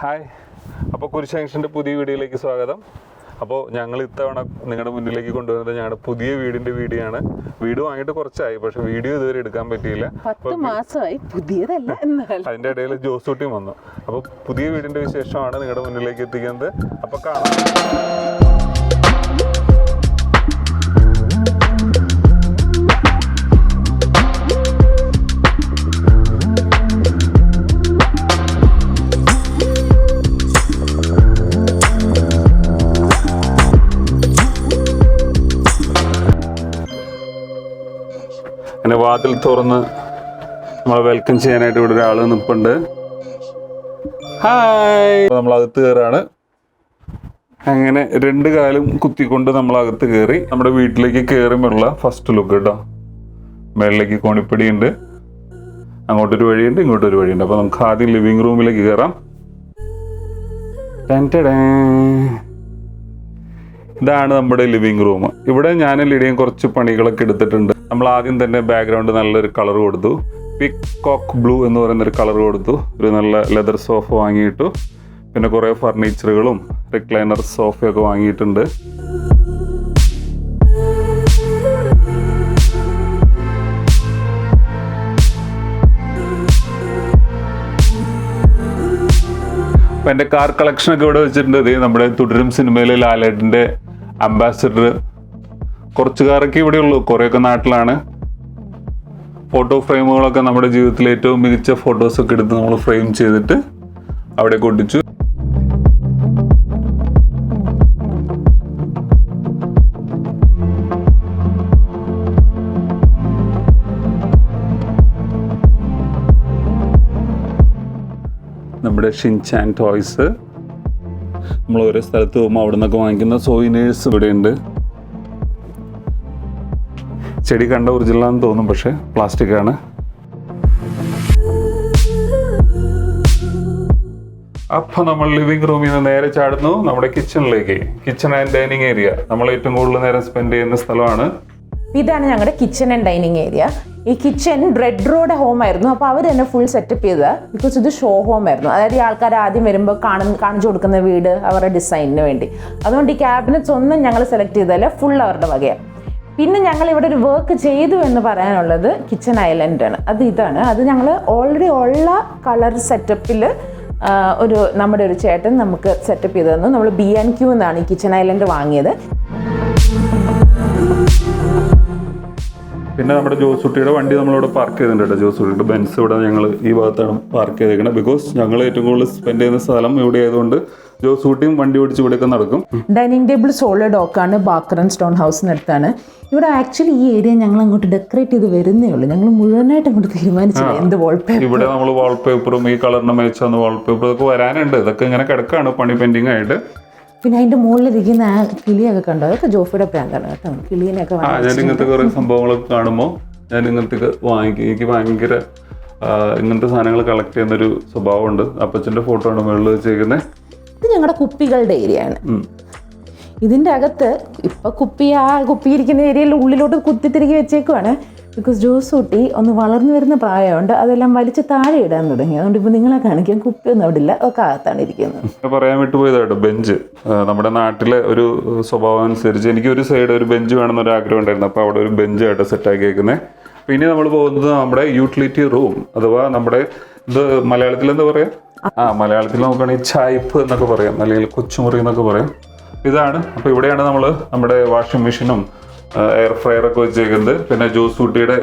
Hi. അപ്പോൾ കുരിശ് ജംഗ്ഷന്റെ പുതിയ വീഡിയോയിലേക്ക് സ്വാഗതം. അപ്പോൾ ഞങ്ങൾ ഇത്തവണ നിങ്ങളുടെ മുന്നിലേക്ക് കൊണ്ടുവന്നത് ഞങ്ങളുടെ പുതിയ വീടിന്റെ വീഡിയോ ആണ് വീട് വാങ്ങിയിട്ട് കുറച്ചായി പക്ഷെ വീഡിയോ ഇതുവരെ എടുക്കാൻ പറ്റിയില്ല. പത്ത് മാസമായി പുതിയതല്ല അതിന്റെ ഇടയിൽ ജോസൂട്ടിയും വന്നു. അപ്പോൾ പുതിയ വീടിന്റെ വിശേഷമാണ് നിങ്ങളുടെ മുന്നിലേക്ക് എത്തിക്കുന്നത്. അപ്പോൾ കാണാം. വാതിൽ തുറന്ന് നമ്മളെ വെൽക്കം ചെയ്യാനായിട്ട് ഇവിടെ ഒരാൾ നിൽപ്പുണ്ട് ഹായ് നമ്മൾ അകത്ത് കയറാണ്. അങ്ങനെ രണ്ട് കാലും കുത്തിക്കൊണ്ട് നമ്മൾ അകത്ത് കയറി. നമ്മുടെ വീട്ടിലേക്ക് കയറുമ്പോഴുള്ള ഫസ്റ്റ് ലുക്ക് കേട്ടോ. മേളിലേക്ക് കോണിപ്പടിയുണ്ട്. അങ്ങോട്ടൊരു വഴിയുണ്ട് ഇങ്ങോട്ടൊരു വഴിയുണ്ട്. അപ്പോൾ നമുക്ക് ആദ്യം ലിവിങ് റൂമിലേക്ക് കയറാം. ഇതാണ് നമ്മുടെ ലിവിങ് റൂം ഇവിടെ ഞാൻ ലിഡിയും കുറച്ച് പണികളൊക്കെ എടുത്തിട്ടുണ്ട്. നമ്മൾ ആദ്യം തന്നെ ബാക്ക്ഗ്രൗണ്ട് നല്ലൊരു കളർ കൊടുത്തു. പിക്കോക്ക് ബ്ലൂ എന്ന് പറയുന്നൊരു കളർ കൊടുത്തു. ഒരു നല്ല ലെതർ സോഫ വാങ്ങിയിട്ടു. പിന്നെ കുറേ ഫർണിച്ചറുകളും റിക്ലൈനർ സോഫയൊക്കെ വാങ്ങിയിട്ടുണ്ട്. അപ്പം എന്റെ കാർ കളക്ഷനൊക്കെ ഇവിടെ വെച്ചിട്ടുണ്ട്. നമ്മുടെ തുടരും സിനിമയിലെ ലാലേട്ടിന്റെ അംബാസിഡർ കുറച്ച് കാറൊക്കെ ഇവിടെ ഉള്ളൂ കുറേയൊക്കെ നാട്ടിലാണ്. ഫോട്ടോ ഫ്രെയിമുകളൊക്കെ നമ്മുടെ ജീവിതത്തിലെ ഏറ്റവും മികച്ച ഫോട്ടോസൊക്കെ എടുത്ത് നമ്മൾ ഫ്രെയിം ചെയ്തിട്ട് അവിടെ കൊട്ടിച്ചു നമ്മുടെ ഷിൻചാൻ ടോയ്സ് നമ്മൾ ഓരോ സ്ഥലത്ത് പോകുമ്പോൾ അവിടെ നിന്നൊക്കെ വാങ്ങിക്കുന്ന സോയിനേഴ്സ് ഇവിടെയുണ്ട്. ചെടി കണ്ട ഒറിജിനലാന്ന് തോന്നും പക്ഷേ പ്ലാസ്റ്റിക് ആണ് അപ്പൊ നമ്മൾ ലിവിംഗ് റൂമിൽ നിന്ന് നേരെ ചാടുന്നു നമ്മുടെ കിച്ചണിലേക്ക്. കിച്ചൺ ആൻഡ് ഡൈനിങ് ഏരിയ നമ്മൾ ഏറ്റവും കൂടുതൽ നേരം സ്പെൻഡ് ചെയ്യുന്ന സ്ഥലമാണ്. ഇതാണ് ഞങ്ങളുടെ കിച്ചൺ ആൻഡ് ഡൈനിങ് ഏരിയ ഈ കിച്ചൺ റെഡ് റോഡ് ഹോം ആയിരുന്നു. അപ്പോൾ അവർ തന്നെ ഫുൾ സെറ്റപ്പ് ചെയ്തത്. ബിക്കോസ് ഇത് ഷോ ഹോം ആയിരുന്നു. അതായത് ഈ ആൾക്കാർ ആദ്യം വരുമ്പോൾ കാണുന്ന കാണിച്ചു കൊടുക്കുന്ന വീട് അവരുടെ ഡിസൈനിന് വേണ്ടി. അതുകൊണ്ട് ഈ ക്യാബിനറ്റ്സ് ഒന്നും ഞങ്ങൾ സെലക്ട് ചെയ്തതല്ല ഫുൾ അവരുടെ വകയാണ് പിന്നെ ഞങ്ങൾ ഇവിടെ ഒരു വർക്ക് ചെയ്തു എന്ന് പറയാനുള്ളത് കിച്ചൺ ആണ്. അത് ഇതാണ്. അത് ഞങ്ങൾ ഓൾറെഡി ഉള്ള കളർ സെറ്റപ്പിൽ ഒരു നമ്മുടെ ഒരു ചേട്ടൻ നമുക്ക് സെറ്റപ്പ് ചെയ്തു തന്നു. നമ്മൾ ബി ആൻഡ് ക്യൂ എന്നാണ് ഈ കിച്ചൺ ഐലൻഡ് വാങ്ങിയത്. പിന്നെ നമ്മുടെ ജോസുട്ടിയുടെ വണ്ടി നമ്മളിവിടെ പാർക്ക് ചെയ്തിട്ടുണ്ട് കേട്ടോ. ജോസൂട്ടിയുടെ ബെൻസ് ഇവിടെ ഞങ്ങൾ ഈ ഭാഗത്താണ് പാർക്ക് ചെയ്തിരിക്കുന്നത്. ബിക്കോസ് ഞങ്ങൾ ഏറ്റവും കൂടുതൽ സ്പെൻഡ് ചെയ്യുന്ന സ്ഥലം ഇവിടെ ആയതുകൊണ്ട് ജോസൂട്ടിയും വണ്ടി ഓടിച്ച് ഇവിടെയൊക്കെ നടക്കും. ഡൈനിങ് ടേബിൾ സോളിഡ് ഡോക്കാണ് ബാക്കറൻ സ്റ്റോൺ ഹൗസിനടുത്താണ് ഇവിടെ ആക്ച്വലി ഈ ഏരിയ ഞങ്ങൾ അങ്ങോട്ട് ഡെക്കറേറ്റ് ചെയ്ത് വരുന്നേ ഉള്ളൂ. ഞങ്ങൾ മുഴുവനായിട്ട് അങ്ങോട്ട് തീരുമാനിച്ചില്ല എന്ത് വാൾപേപ്പർ ഇവിടെ നമ്മൾ വാൾപേപ്പറും ഈ കളറിന് മേച്ചാന്ന് വാൾപേപ്പർ ഇതൊക്കെ വരാനുണ്ട്. ഇതൊക്കെ ഇങ്ങനെ കിടക്കാണ് പണി പെൻഡിങ് ആയിട്ട്. പിന്നെ അതിന്റെ മുകളിലിരിക്കുന്ന ആ കിളിയൊക്കെ കണ്ടോ? അതൊക്കെ ജോഫിയുടെ പ്രാന്താണ് കേട്ടോ. കിളീനെയൊക്കെ ഞാൻ ഇങ്ങനത്തെ കുറേ സംഭവങ്ങളൊക്കെ കാണുമ്പോൾ ഞാൻ ഇങ്ങനത്തെ വാങ്ങിക്കും എനിക്ക് ഭയങ്കര ഇങ്ങനത്തെ സാധനങ്ങൾ കളക്ട് ചെയ്യുന്നൊരു സ്വഭാവമുണ്ട്. അപ്പച്ചന്റെ ഫോട്ടോ ആണ് മുകളിൽ വെച്ചേക്കുന്നത് ഇത് ഞങ്ങളുടെ കുപ്പികളുടെ ഏരിയ ആണ്. ഇതിന്റെ അകത്ത് ഇപ്പൊ കുപ്പി ആ കുപ്പിയിരിക്കുന്ന ഏരിയയിൽ ഉള്ളിലോട്ട് കുത്തിത്തിരികെ വെച്ചേക്കുവാണ്. ബിക്കോസ് ജ്യൂസ് കുട്ടി ഒന്ന് വളർന്നു വരുന്ന പ്രായമുണ്ട് അതെല്ലാം വലിച്ച് താഴെ ഇടാൻ തുടങ്ങി. അതുകൊണ്ട് ഇപ്പൊ നിങ്ങളെ കാണിക്കാൻ കുപ്പിയൊന്നും അവിടെ ഇല്ല. ഒക്കെ അകത്താണ് ഇരിക്കുന്നത്. പറയാൻ വിട്ടുപോയതാട്ടോ ബെഞ്ച്. നമ്മുടെ നാട്ടിലെ ഒരു സ്വഭാവം അനുസരിച്ച് എനിക്ക് ഒരു സൈഡ് ഒരു ബെഞ്ച് വേണമെന്നൊരു ആഗ്രഹം ഉണ്ടായിരുന്നു. അപ്പോൾ അവിടെ ഒരു ബെഞ്ച് ആയിട്ട് സെറ്റ് ആക്കിയേക്കുന്നത് പിന്നെ നമ്മൾ പോകുന്നത് നമ്മുടെ യൂട്ടിലിറ്റി റൂം അഥവാ നമ്മുടെ ഇത് മലയാളത്തിൽ എന്താ പറയാ? ആ മലയാളത്തിൽ നോക്കുകയാണെങ്കിൽ ചായ്പ് എന്നൊക്കെ പറയാം അല്ലെങ്കിൽ കൊച്ചുമുറി എന്നൊക്കെ പറയാം. ഇതാണ്. അപ്പോൾ ഇവിടെയാണ് നമ്മൾ നമ്മുടെ വാഷിംഗ് മെഷീനും എയർ ഫ്രയർ ഒക്കെ വെച്ചേക്കുന്നത്. പിന്നെ ജ്യൂസ് കുട്ടിയുടെ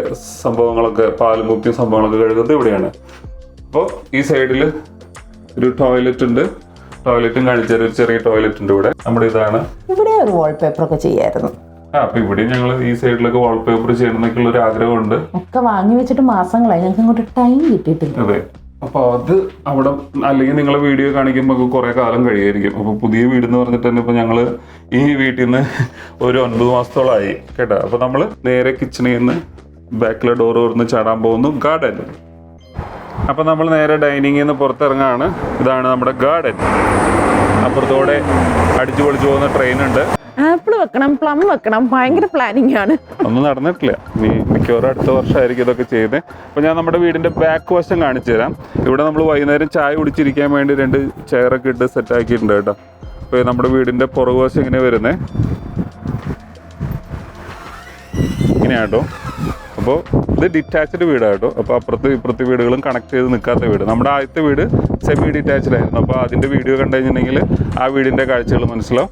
സംഭവങ്ങളൊക്കെ പാലും കുപ്പിയും സംഭവങ്ങളൊക്കെ കഴുകുന്നത് ഇവിടെയാണ്. അപ്പോൾ ഈ സൈഡിൽ ഒരു ടോയ്ലറ്റ് ഉണ്ട്. ടോയ്ലറ്റും കാണിച്ച ഒരു ചെറിയ ടോയ്ലറ്റ് ഉണ്ട് ഇവിടെ. നമ്മുടെ ഇതാണ്. ഇവിടെ ഒരു വാൾപേപ്പർ ഒക്കെ ചെയ്യായിരുന്നു. ആ അപ്പൊ ഇവിടെ ഞങ്ങൾ ഈ സൈഡിലൊക്കെ വാൾപേപ്പർ ചെയ്യണം എന്നൊക്കെയുള്ള ഒരു ആഗ്രഹമുണ്ട്. ഒക്കെ വാങ്ങി വെച്ചിട്ട് മാസങ്ങളായി. ഞങ്ങൾക്ക് ഇങ്ങോട്ട് ടൈം കിട്ടിയിട്ടില്ല. അതെ. അപ്പൊ അത് അവിടെ അല്ലെങ്കിൽ നിങ്ങളെ വീഡിയോ കാണിക്കുമ്പോൾ കുറേ കാലം കഴിയായിരിക്കും. അപ്പോൾ പുതിയ വീട് എന്ന് പറഞ്ഞിട്ട് തന്നെ ഇപ്പൊ ഞങ്ങൾ ഈ വീട്ടിൽ നിന്ന് ഒരു ഒൻപത് മാസത്തോളമായി കേട്ടോ. അപ്പോൾ നമ്മൾ നേരെ കിച്ചണിൽ നിന്ന് ബാക്കിലെ ഡോർ തുറന്ന് ചാടാൻ പോകുന്നു ഗാർഡൻ അപ്പോൾ നമ്മൾ നേരെ ഡൈനിങ്ങിൽ നിന്ന് പുറത്തിറങ്ങാണ്. ഇതാണ് നമ്മുടെ ഗാർഡൻ അപ്പുറത്തോടെ അടിച്ചു പൊളിച്ചു പോകുന്ന ട്രെയിൻ ഉണ്ട്. ആപ്പിൾ വെക്കണം പ്ലം വെക്കണം. ഭയങ്കര പ്ലാനിങ് ആണ്. ഒന്നും നടന്നിട്ടില്ല. നീ മിക്കവാറും അടുത്ത വർഷമായിരിക്കും ഇതൊക്കെ ചെയ്തത് അപ്പൊ ഞാൻ നമ്മുടെ വീടിന്റെ ബാക്ക് വശം കാണിച്ചു തരാം. ഇവിടെ നമ്മൾ വൈകുന്നേരം ചായ കുടിച്ചിരിക്കാൻ വേണ്ടി രണ്ട് ചെയറൊക്കെ ഇട്ട് സെറ്റ് ആക്കിയിട്ടുണ്ട് കേട്ടോ. അപ്പോൾ നമ്മുടെ വീടിന്റെ പുറകുവശം ഇങ്ങനെ വരുന്നേ. ഇങ്ങനെയാട്ടോ അപ്പോൾ ഇത് ഡിറ്റാച്ച്ഡ് വീടാട്ടോ അപ്പോൾ അപ്പുറത്ത് ഇപ്പുറത്തെ വീടുകളും കണക്ട് ചെയ്ത് നിൽക്കാത്ത വീട്. നമ്മുടെ ആദ്യത്തെ വീട് സെമി ഡിറ്റാച്ച്ഡ് ആയിരുന്നു. അപ്പോൾ അതിന്റെ വീഡിയോ കണ്ടു കഴിഞ്ഞിട്ടുണ്ടെങ്കിൽ ആ വീടിന്റെ കാഴ്ചകൾ മനസ്സിലാവും.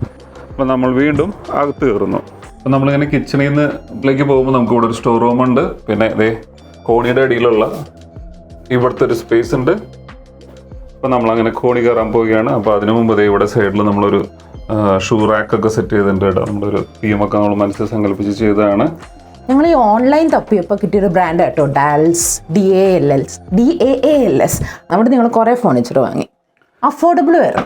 അപ്പോൾ നമ്മൾ വീണ്ടും അകത്ത് കയറുന്നു അപ്പോൾ നമ്മളിങ്ങനെ കിച്ചണിൽ നിന്ന് ലേക്ക് പോകുമ്പോൾ നമുക്ക് ഇവിടെ ഒരു സ്റ്റോർ റൂം ഉണ്ട്. പിന്നെ ഇതേ കോണിയുടെ അടിയിലുള്ള ഇവിടുത്തെ ഒരു സ്പേസ് ഉണ്ട്. അപ്പോൾ നമ്മളങ്ങനെ കോണി കയറാൻ പോവുകയാണ്. അപ്പോൾ അതിനു മുമ്പ് ദേ ഇവിടെ സൈഡിൽ നമ്മളൊരു ഷൂ റാക്കൊക്കെ സെറ്റ് ചെയ്തിട്ടുണ്ട് കേട്ടോ. നമ്മളൊരു തീമൊക്കെ നമ്മൾ മനസ്സിൽ സങ്കല്പിച്ച് ചെയ്തതാണ്. ഞങ്ങൾ ഈ ഓൺലൈൻ തപ്പിയപ്പോൾ കിട്ടിയൊരു ബ്രാൻഡ് കേട്ടോ. Dalls D A L Ls D A A L S അവിടെ നിങ്ങൾ കുറേ ഫർണിച്ചർ വാങ്ങി. അഫോർഡബിൾ വരും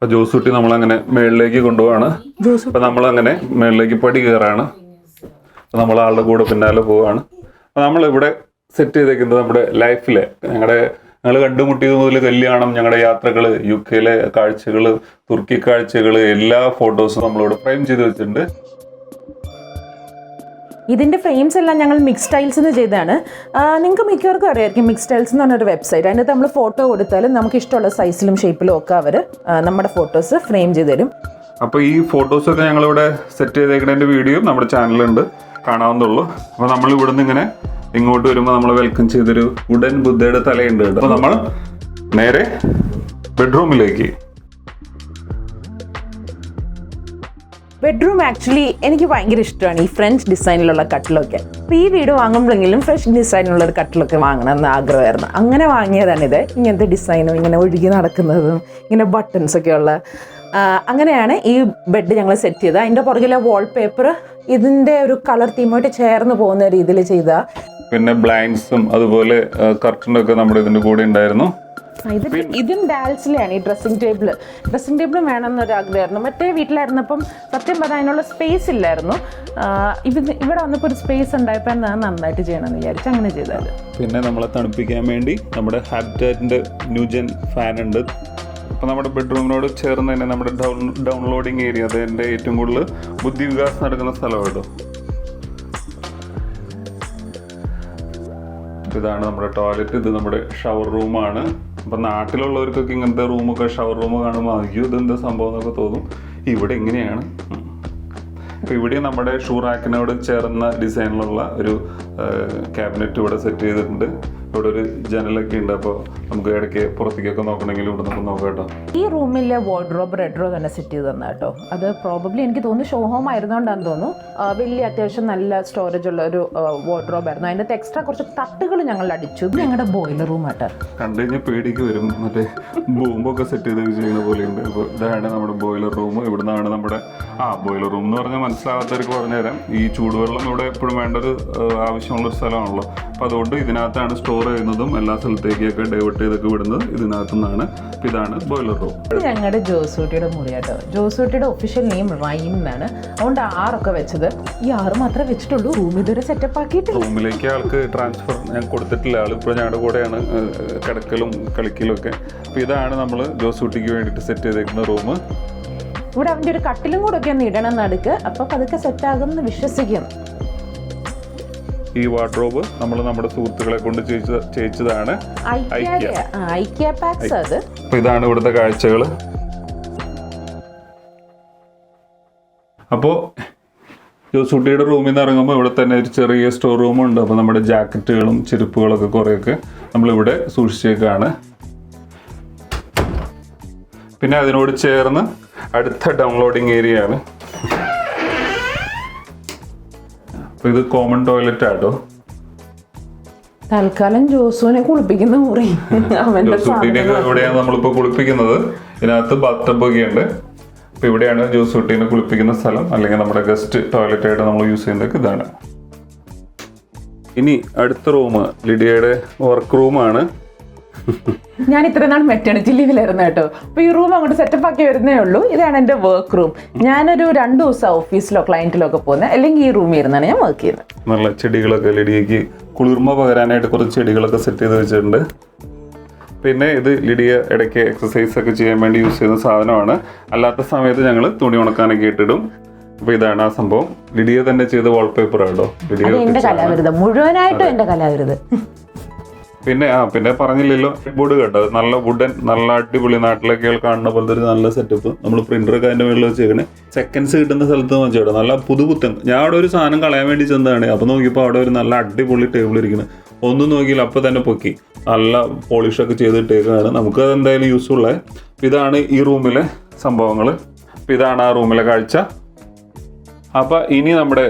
അപ്പോൾ ജോസൂട്ടി നമ്മളങ്ങനെ മേളിലേക്ക് കൊണ്ടുപോവാണ്. അപ്പൊ അപ്പോൾ നമ്മളങ്ങനെ മേളിലേക്ക് പടി കയറാണ്. നമ്മൾ ആളുടെ കൂടെ പിന്നാലെ പോവാണ്. അപ്പോൾ നമ്മളിവിടെ സെറ്റ് ചെയ്തേക്കുന്നത് നമ്മുടെ ലൈഫിലെ. ഞങ്ങളുടെ ഞങ്ങൾ കണ്ടുമുട്ടിയത് മുതൽ കല്യാണം ഞങ്ങളുടെ യാത്രകൾ യു കെയിലെ കാഴ്ചകൾ തുർക്കി കാഴ്ചകൾ എല്ലാ ഫോട്ടോസും നമ്മളിവിടെ ഫ്രെയിം ചെയ്ത് വെച്ചിട്ടുണ്ട്. ഇതിന്റെ ഫ്രെയിംസ് എല്ലാം ഞങ്ങൾ മിക്സ് ടൈൽസിന് ചെയ്തതാണ്. നിങ്ങൾക്ക് മിക്കവർക്കും അറിയായിരിക്കും മിക്സ് ടൈൽസ് എന്ന് പറഞ്ഞൊരു വെബ്സൈറ്റ് അതിനകത്ത് നമ്മൾ ഫോട്ടോ കൊടുത്താലും നമുക്ക് ഇഷ്ടമുള്ള സൈസിലും ഷേപ്പിലും ഒക്കെ അവർ നമ്മുടെ ഫോട്ടോസ് ഫ്രെയിം ചെയ്ത് തരും. അപ്പോൾ ഈ ഫോട്ടോസൊക്കെ ഞങ്ങളിവിടെ സെറ്റ് ചെയ്തേക്കുന്നതിന്റെ വീഡിയോ നമ്മുടെ ചാനലുണ്ട് കാണാവുന്നുള്ളൂ അപ്പോൾ നമ്മൾ ഇവിടുന്ന് ഇങ്ങനെ ഇങ്ങോട്ട് വരുമ്പോൾ നമ്മൾ വെൽക്കം ചെയ്തൊരു ഉടൻ ബുദ്ധയുടെ തലയുണ്ട് അപ്പോൾ നമ്മൾ നേരെ ബെഡ്റൂമിലേക്ക് ബെഡ്റൂം ആക്ച്വലി എനിക്ക് ഭയങ്കര ഇഷ്ടമാണ് ഈ ഫ്രഞ്ച് ഡിസൈനിലുള്ള കട്ടിലൊക്കെ. അപ്പോൾ ഈ വീട് വാങ്ങുമ്പോഴെങ്കിലും ഫ്രഷ് ഡിസൈനിലുള്ള ഒരു കട്ടിലൊക്കെ വാങ്ങണം എന്ന് ആഗ്രഹമായിരുന്നു. അങ്ങനെ വാങ്ങിയതാണ് ഇത്. ഇങ്ങനത്തെ ഡിസൈനും ഇങ്ങനെ ഒഴുകി നടക്കുന്നതും ഇങ്ങനെ ബട്ടൺസ് ഒക്കെ ഉള്ള അങ്ങനെയാണ് ഈ ബെഡ് ഞങ്ങൾ സെറ്റ് ചെയ്തത്. അതിന്റെ പുറകിലെ വാൾപേപ്പർ ഇതിന്റെ ഒരു കളർ തീമായിട്ട് ചേർന്ന് പോകുന്ന രീതിയിൽ ചെയ്ത പിന്നെ ബ്ലൈൻഡ്സും അതുപോലെ കർട്ടനൊക്കെ നമ്മുടെ ഇതിന്റെ കൂടെ ഉണ്ടായിരുന്നു. ഇത് ഇതും ഡാൽസിലാണ് ഈ ഡ്രസ്സിംഗ് ടേബിൾ ഡ്രസ്സിംഗ് ടേബിൾ വേണമെന്നൊരു ആഗ്രഹമായിരുന്നു മറ്റേ വീട്ടിലായിരുന്നപ്പം സത്യം പറഞ്ഞാൽ അതിനുള്ള സ്പേസ് ഇല്ലായിരുന്നു. ഇത് ഇവിടെ വന്നപ്പോൾ ഒരു സ്പേസ് ഉണ്ടായപ്പോൾ ഞാൻ നന്നായിട്ട് ചെയ്യണമെന്ന് വിചാരിച്ചു അങ്ങനെ ചെയ്താൽ പിന്നെ നമ്മളെ തണുപ്പിക്കാൻ വേണ്ടി നമ്മുടെ ഹാബിറ്റാറ്റിന്റെ ന്യൂജൻ ഫാൻ ഉണ്ട്. അപ്പോൾ നമ്മുടെ ബെഡ്റൂമിനോട് ചേർന്ന് തന്നെ നമ്മുടെ ഡൗൺ ഡൗൺലോഡിങ് ഏരിയ അത് എന്റെ ഏറ്റവും കൂടുതൽ ബുദ്ധി വികാസം നടക്കുന്ന സ്ഥലമാണ് ഇതാണ് നമ്മുടെ ടോയ്ലറ്റ് ഇത് നമ്മുടെ ഷവർ റൂമാണ് അപ്പം നാട്ടിലുള്ളവർക്കൊക്കെ ഇങ്ങനത്തെ റൂമൊക്കെ ഷവർ റൂം കാണുമ്പോൾ അയ്യോ ഇതെന്താ സംഭവം എന്നൊക്കെ തോന്നും. ഇവിടെ ഇങ്ങനെയാണ്. അപ്പൊ അപ്പോൾ ഇവിടെ നമ്മുടെ ഷൂ റാക്കിനോട് ചേർന്ന ഡിസൈനിലുള്ള ഒരു ക്യാബിനറ്റ് ഇവിടെ സെറ്റ് ചെയ്തിട്ടുണ്ട്. ഇവിടെ ഒരു ജനലൊക്കെ ഉണ്ട് അപ്പോൾ നമുക്ക് ഇടയ്ക്ക് പുറത്തേക്കൊക്കെ നോക്കണമെങ്കിൽ ഇവിടെ നമുക്ക് നോക്കാം കേട്ടോ. ഈ റൂമിലെ വാർഡ്രോബ് റെഡ്രോ തന്നെ സെറ്റ് ചെയ്ത് തന്നെ കേട്ടോ. അത് പ്രോബബ്ലി എനിക്ക് തോന്നുന്നു ഷോ ഹോം ആയിരുന്നോണ്ടാന്ന് തോന്നുന്നു. വലിയ അത്യാവശ്യം നല്ല സ്റ്റോറേജ് ഉള്ള ഒരു വാർഡ്രോബ് ആയിരുന്നു. അതിന്റെ എക്സ്ട്രാ കുറച്ച് തട്ടുകൾ ഞങ്ങൾ അടിച്ചു. ഇത് ഞങ്ങളുടെ ബോയിലർ റൂം ആട്ടോ. കണ്ടു കഴിഞ്ഞാൽ പേടിക്ക് വരും. മറ്റേ ബോംബൊക്കെ സെറ്റ് ചെയ്ത് ചെയ്യുന്ന പോലെയുണ്ട് അപ്പോൾ ഇതാണ് നമ്മുടെ ബോയിലർ റൂം ഇവിടുന്നാണ് നമ്മുടെ ആ ബോയിലർ റൂം എന്ന് പറഞ്ഞാൽ മനസ്സിലാകാത്തവർക്ക് പറഞ്ഞുതരാം. ഈ ചൂടുവെള്ളം ഇവിടെ എപ്പോഴും വേണ്ട ഒരു ആവശ്യമുള്ള ഒരു സ്ഥലമാണല്ലോ. അപ്പോൾ അതുകൊണ്ട് ഇതിനകത്താണ് സ്റ്റോർ ചെയ്യുന്നതും എല്ലാ സ്ഥലത്തേക്കൊക്കെ ഡൈവേർട്ട് ചെയ്തൊക്കെ വിടുന്നത് ഇതിനകത്തു നിന്നാണ് ഇതാണ് ബോയിലർ റൂം ഞങ്ങളുടെ ജോസൂട്ടിയുടെ മുറി കേട്ടോ. ജോസൂട്ടിയുടെ ഒഫീഷ്യൽ നെയിം റൈം എന്നാണ് അതുകൊണ്ട് ആറൊക്കെ വെച്ചത് ഈ ആറ് മാത്രമേ വെച്ചിട്ടുള്ളൂ. റൂം ഇതുവരെ സെറ്റപ്പ് ആക്കിയിട്ട് റൂമിലേക്ക് ആൾക്ക് ട്രാൻസ്ഫർ ഞാൻ കൊടുത്തിട്ടില്ല. ആൾ ഇപ്പോൾ ഞങ്ങളുടെ കൂടെയാണ് കിടക്കലും കളിക്കലും ഒക്കെ. അപ്പോൾ ഇതാണ് നമ്മൾ ജോസൂട്ടിക്ക് വേണ്ടിയിട്ട് സെറ്റ് ചെയ്തേക്കുന്ന റൂം ഇവിടെ അവന്റെ ഒരു കട്ടിലും കൂടെ ഒക്കെ ഒന്ന് ഇടണം നടുക്ക് അപ്പോൾ പതുക്കെ സെറ്റ് എന്ന് വിശ്വസിക്കുന്നു ഈ വാർഡ്രോബ് നമ്മൾ നമ്മുടെ സുഹൃത്തുക്കളെ കൊണ്ട് ചെയ്യിച്ച ചെയ്യിച്ചതാണ് ഇതാണ് ഇവിടുത്തെ കാഴ്ചകൾ അപ്പോൾ ജോസൂട്ടിയുടെ റൂമിൽ നിന്ന് ഇറങ്ങുമ്പോൾ ഇവിടെ തന്നെ ഒരു ചെറിയ സ്റ്റോർ റൂമുണ്ട് അപ്പോൾ നമ്മുടെ ജാക്കറ്റുകളും ചെരുപ്പുകളൊക്കെ കുറേയൊക്കെ നമ്മളിവിടെ സൂക്ഷിച്ചേക്കാണ്. പിന്നെ അതിനോട് ചേർന്ന് അടുത്ത ഡൗൺലോഡിങ് ഏരിയ ഇത് കോമൺ ടോയ്ലറ്റ് ആട്ടോ. തൽക്കാലം ജോസുവിനെ കുളിപ്പിക്കുന്ന മുറി അവന്റെ ഇവിടെയാണ് നമ്മളിപ്പോ കുളിപ്പിക്കുന്നത്? ഇതിനകത്ത് ബാത്ടബ് ഒക്കെ ഉണ്ട്. അപ്പോൾ ഇവിടെയാണ് കുട്ടീനെ കുളിപ്പിക്കുന്ന സ്ഥലം. അല്ലെങ്കിൽ നമ്മുടെ ഗസ്റ്റ് ടോയ്ലറ്റ് ആയിട്ട് നമ്മൾ യൂസ് ചെയ്യുന്നത് ഇതാണ്. ഇനി അടുത്ത റൂം ലിഡിയയുടെ വർക്ക് റൂമാണ് ഞാൻ ഇത്ര നാൾ മെറ്റേണിറ്റി ലീവിലായിരുന്നു കേട്ടോ. അപ്പോൾ ഈ റൂം അങ്ങോട്ട് സെറ്റപ്പ് ആക്കി വരുന്നേ ഉള്ളൂ. ഇതാണ് എന്റെ വർക്ക് റൂം ഞാനൊരു രണ്ട് ദിവസം ഓഫീസിലോ ക്ലയന്റിലോ ഒക്കെ പോകുന്നത് അല്ലെങ്കിൽ ഈ റൂമിൽ ഇരുന്നാണ് ഞാൻ വർക്ക് ചെയ്യുന്നത്. നല്ല ചെടികളൊക്കെ ലിഡിയക്ക് കുളിർമ പകരാനായിട്ട് കുറച്ച് ചെടികളൊക്കെ സെറ്റ് ചെയ്ത് വെച്ചിട്ടുണ്ട്. പിന്നെ ഇത് ലിഡിയ ഇടയ്ക്ക് എക്സസൈസ് ഒക്കെ ചെയ്യാൻ വേണ്ടി യൂസ് ചെയ്യുന്ന സാധനമാണ്. അല്ലാത്ത സമയത്ത് ഞങ്ങൾ തുണി ഉണക്കാനൊക്കെ ഇട്ടിടും. അപ്പൊ ഇതാണ് ആ സംഭവം. ലിഡിയ തന്നെ ചെയ്ത വാൾപേപ്പർ ആണോ ലിഡിയ മുഴുവനായിട്ടും എന്റെ കലാവിരുദ്ധം പിന്നെ ആ പിന്നെ പറഞ്ഞില്ലല്ലോ. ബോർഡ് കേട്ടോ നല്ല വുഡൻ നല്ല അടിപൊളി നാട്ടിലൊക്കെ കാണുന്ന പോലത്തെ ഒരു നല്ല സെറ്റപ്പ് നമ്മൾ പ്രിന്റർ ഒക്കെ അതിന്റെ മുകളിൽ വെച്ചേക്കണേ. സെക്കൻഡ്സ് കിട്ടുന്ന സ്ഥലത്ത് വെച്ചോട്ടെ നല്ല പുതുപുത്തൻ ഞാൻ അവിടെ ഒരു സാധനം കളയാൻ വേണ്ടി ചെന്നതാണ്. അപ്പോൾ നോക്കിയപ്പോൾ അവിടെ ഒരു നല്ല അടിപൊളി ടേബിൾ ഇരിക്കുന്നത് ഒന്നും നോക്കിയില്ല അപ്പോൾ തന്നെ പൊക്കി. നല്ല പോളിഷൊക്കെ ചെയ്തിട്ടേക്കാണ്. നമുക്ക് അത് എന്തായാലും യൂസ്ഫുൾ ആയി. ഇതാണ് ഈ റൂമിലെ സംഭവങ്ങൾ ഇതാണ് ആ റൂമിലെ കാഴ്ച. അപ്പോൾ ഇനി നമ്മുടെ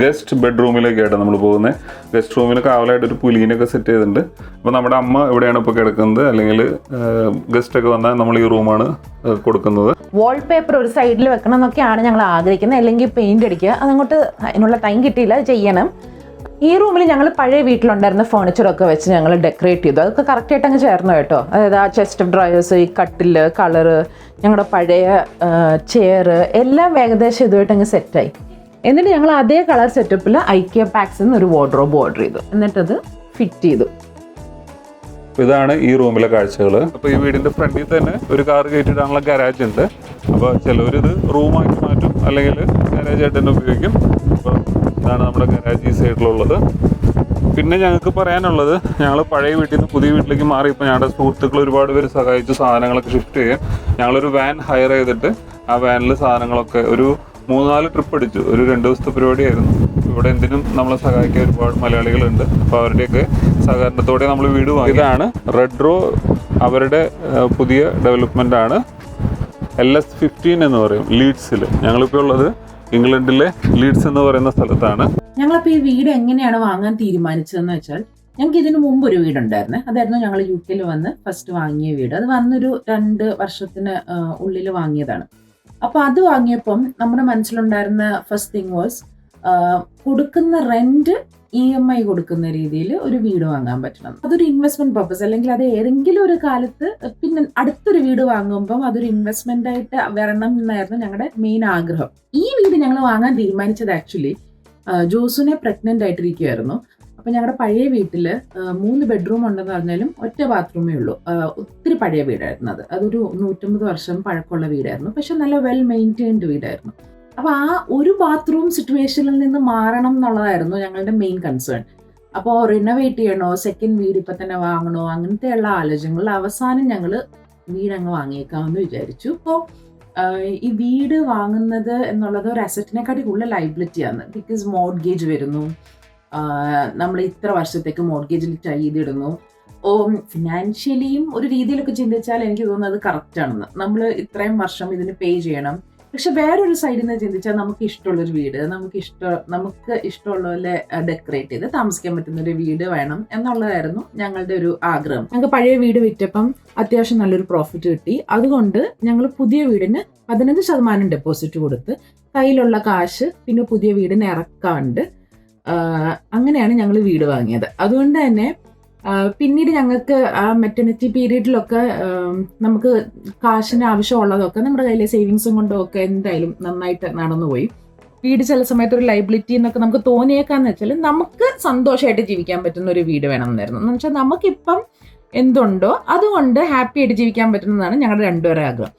ഗസ്റ്റ് ബെഡ്റൂമിലേക്കായിട്ട് നമ്മൾ പോകുന്നത് ഗസ്റ്റ് റൂമിൽ കാവലായിട്ട് ഒരു പുലീനൊക്കെ സെറ്റ് ചെയ്തിട്ടുണ്ട്. അപ്പോൾ നമ്മുടെ അമ്മ ഇവിടെയാണ് ഇപ്പോൾ കിടക്കുന്നത്. അല്ലെങ്കിൽ ഗസ്റ്റ് ഒക്കെ വന്നാൽ നമ്മൾ ഈ റൂമാണ് കൊടുക്കുന്നത്. വാൾപേപ്പർ ഒരു സൈഡിൽ വെക്കണം എന്നൊക്കെയാണ് ഞങ്ങൾ ആഗ്രഹിക്കുന്നത്. അല്ലെങ്കിൽ പെയിന്റ് അടിക്കുക. അതങ്ങോട്ട് അതിനുള്ള ടൈം കിട്ടിയില്ല. അത് ചെയ്യണം. ഈ റൂമിൽ ഞങ്ങൾ പഴയ വീട്ടിലുണ്ടായിരുന്ന ഫേണിച്ചറൊക്കെ വെച്ച് ഞങ്ങൾ ഡെക്കറേറ്റ് ചെയ്തു. അതൊക്കെ കറക്റ്റായിട്ട് അങ്ങ് ചേർന്നു കേട്ടോ. അതായത് ആ ചെസ്റ്റ് ഓഫ് ഡ്രയേഴ്സ് ഈ കട്ടിൽ കളറ് ഞങ്ങളുടെ പഴയ ചെയർ എല്ലാം ഏകദേശം ഇതുമായിട്ട് അങ്ങ് സെറ്റായി എന്നിട്ട് ഞങ്ങൾ അതേ കളർ സെറ്റപ്പിൽ ഐക്യ പാക്സിൽ നിന്ന് ഒരു വാർഡ്രോബ് ഓർഡർ ചെയ്തു. എന്നിട്ടത് ഫിറ്റ് ചെയ്തു. ഇതാണ് ഈ റൂമിലെ കാഴ്ചകൾ. അപ്പോൾ ഈ വീടിന്റെ ഫ്രണ്ടിൽ തന്നെ ഒരു കാർ കയറ്റിയിടാനുള്ള ഗരാജ് ഉണ്ട്. അപ്പോൾ ചിലവരിത് റൂമാക്കി മാറ്റും അല്ലെങ്കിൽ ഗരാജ് ആയിട്ട് തന്നെ ഉപയോഗിക്കും. അപ്പോൾ ഇതാണ് നമ്മുടെ ഗരാജ് ഈ സൈഡിലുള്ളത് പിന്നെ ഞങ്ങൾക്ക് പറയാനുള്ളത് ഞങ്ങൾ പഴയ വീട്ടിൽ നിന്ന് പുതിയ വീട്ടിലേക്ക് മാറി ഇപ്പോൾ ഞങ്ങളുടെ സുഹൃത്തുക്കൾ ഒരുപാട് പേര് സഹായിച്ചു സാധനങ്ങളൊക്കെ ഷിഫ്റ്റ് ചെയ്യാൻ ഞങ്ങളൊരു വാൻ ഹയർ ചെയ്തിട്ട് ആ വാനിൽ സാധനങ്ങളൊക്കെ ഒരു മൂന്നാൽ ട്രിപ്പ് അടിച്ചു. ഒരു രണ്ട് ദിവസത്തെ പരിപാടിയായിരുന്നു. ഇവിടെ എന്തിനും നമ്മളെ സഹായിക്കാൻ ഒരുപാട് മലയാളികളുണ്ട്. അപ്പോൾ അവരുടെയൊക്കെ സഹകരണത്തോടെ നമ്മൾ വീട് വാങ്ങി. ഇതാണ് റെഡ് റോ അവരുടെ പുതിയ ഡെവലപ്മെന്റ് ആണ് എൽ എസ് ഫിഫ്റ്റീൻ എന്ന് പറയും ലീഡ്സിൽ ഞങ്ങളിപ്പോൾ ഉള്ളത് ഇംഗ്ലണ്ടിലെ ലീഡ്സ് എന്ന് പറയുന്ന സ്ഥലത്താണ്. ഞങ്ങളപ്പോൾ ഈ വീട് എങ്ങനെയാണ് വാങ്ങാൻ തീരുമാനിച്ചതെന്ന് വെച്ചാൽ ഞങ്ങൾക്ക് ഇതിനു മുമ്പ് ഒരു വീടുണ്ടായിരുന്നു. അതായിരുന്നു ഞങ്ങൾ യു കെയിൽ വന്ന് ഫസ്റ്റ് വാങ്ങിയ വീട്. അത് വന്നൊരു രണ്ട് വർഷത്തിന് ഉള്ളിൽ വാങ്ങിയതാണ്. അപ്പോൾ അത് വാങ്ങിയപ്പം നമ്മുടെ മനസ്സിലുണ്ടായിരുന്ന ഫസ്റ്റ് തിങ് വാസ് കൊടുക്കുന്ന റെന്റ് ഇ എം ഐ കൊടുക്കുന്ന രീതിയിൽ ഒരു വീട് വാങ്ങാൻ പറ്റണം. അതൊരു ഇൻവെസ്റ്റ്മെന്റ് പർപ്പസ് അല്ലെങ്കിൽ അത് ഏതെങ്കിലും ഒരു കാലത്ത് പിന്നെ അടുത്തൊരു വീട് വാങ്ങുമ്പം അതൊരു ഇൻവെസ്റ്റ്മെന്റ് ആയിട്ട് വരണം എന്നായിരുന്നു ഞങ്ങളുടെ മെയിൻ ആഗ്രഹം. ഈ വീട് ഞങ്ങൾ വാങ്ങാൻ തീരുമാനിച്ചത് ആക്ച്വലി ജോസുനെ പ്രഗ്നന്റ് ആയിട്ടിരിക്കുമായിരുന്നു അപ്പൊ ഞങ്ങളുടെ പഴയ വീട്ടിൽ മൂന്ന് ബെഡ്റൂം ഉണ്ടെന്ന് പറഞ്ഞാലും ഒറ്റ ബാത്റൂമേ ഉള്ളൂ. ഒത്തിരി പഴയ വീടായിരുന്നു അത്. അതൊരു നൂറ്റമ്പത് വർഷം പഴക്കമുള്ള വീടായിരുന്നു. പക്ഷെ നല്ല വെൽ മെയിന്റൈൻഡ് വീടായിരുന്നു. അപ്പൊ ആ ഒരു ബാത്റൂം സിറ്റുവേഷനിൽ നിന്ന് മാറണം എന്നുള്ളതായിരുന്നു ഞങ്ങളുടെ മെയിൻ കൺസേൺ അപ്പോൾ റിനോവേറ്റ് ചെയ്യണോ സെക്കൻഡ് വീട് ഇപ്പം തന്നെ വാങ്ങണോ അങ്ങനത്തെയുള്ള ആലോചനകളിൽ അവസാനം ഞങ്ങൾ വീടങ്ങ് വാങ്ങിയേക്കാമെന്ന് വിചാരിച്ചു. അപ്പോൾ ഈ വീട് വാങ്ങുന്നത് എന്നുള്ളത് ഒരു അസറ്റിനെക്കാട്ടി കൂടുതൽ ലൈബിലിറ്റിയാണ് ബിക്കോസ് മോഡ്ഗേജ് വരുന്നു. നമ്മൾ ഇത്ര വർഷത്തേക്ക് മോർഗേജിൽ ട്രൈ ചെയ്തിടുന്നു. ഓ ഫിനാൻഷ്യലിയും ഒരു രീതിയിലൊക്കെ ചിന്തിച്ചാൽ എനിക്ക് തോന്നുന്നത് കറക്റ്റ് ആണെന്ന്. നമ്മൾ ഇത്രയും വർഷം ഇതിന് പേ ചെയ്യണം. പക്ഷെ വേറൊരു സൈഡിൽ നിന്ന് ചിന്തിച്ചാൽ നമുക്ക് ഇഷ്ടമുള്ളൊരു വീട് നമുക്ക് ഇഷ്ടം നമുക്ക് ഇഷ്ടമുള്ള പോലെ ഡെക്കറേറ്റ് ചെയ്ത് താമസിക്കാൻ പറ്റുന്ന ഒരു വീട് വേണം എന്നുള്ളതായിരുന്നു ഞങ്ങളുടെ ഒരു ആഗ്രഹം. ഞങ്ങൾക്ക് പഴയ വീട് വിറ്റപ്പം അത്യാവശ്യം നല്ലൊരു പ്രോഫിറ്റ് കിട്ടി. അതുകൊണ്ട് ഞങ്ങൾ പുതിയ വീടിന് പതിനഞ്ച് ശതമാനം ഡെപ്പോസിറ്റ് കൊടുത്ത് കയ്യിലുള്ള കാശ് പിന്നെ പുതിയ വീടിന് ഇറക്കാണ്ട് അങ്ങനെയാണ് ഞങ്ങൾ വീട് വാങ്ങിയത്. അതുകൊണ്ട് തന്നെ പിന്നീട് ഞങ്ങൾക്ക് ആ മെറ്റർണിറ്റി പീരീഡിലൊക്കെ നമുക്ക് കാശിന് ആവശ്യമുള്ളതൊക്കെ നമ്മുടെ കയ്യിലെ സേവിങ്സും കൊണ്ടും ഒക്കെ എന്തായാലും നന്നായിട്ട് നടന്നുപോയി. വീട് ചില സമയത്ത് ഒരു ലൈബിലിറ്റി എന്നൊക്കെ നമുക്ക് തോന്നിയേക്കാന്ന് വെച്ചാൽ നമുക്ക് സന്തോഷമായിട്ട് ജീവിക്കാൻ പറ്റുന്ന ഒരു വീട് വേണം എന്നായിരുന്നു എന്ന് വെച്ചാൽ നമുക്കിപ്പം എന്തുണ്ടോ അതുകൊണ്ട് ഹാപ്പി ആയിട്ട് ജീവിക്കാൻ പറ്റുന്നതാണ് ഞങ്ങളുടെ രണ്ടുപേരെ ആഗ്രഹം.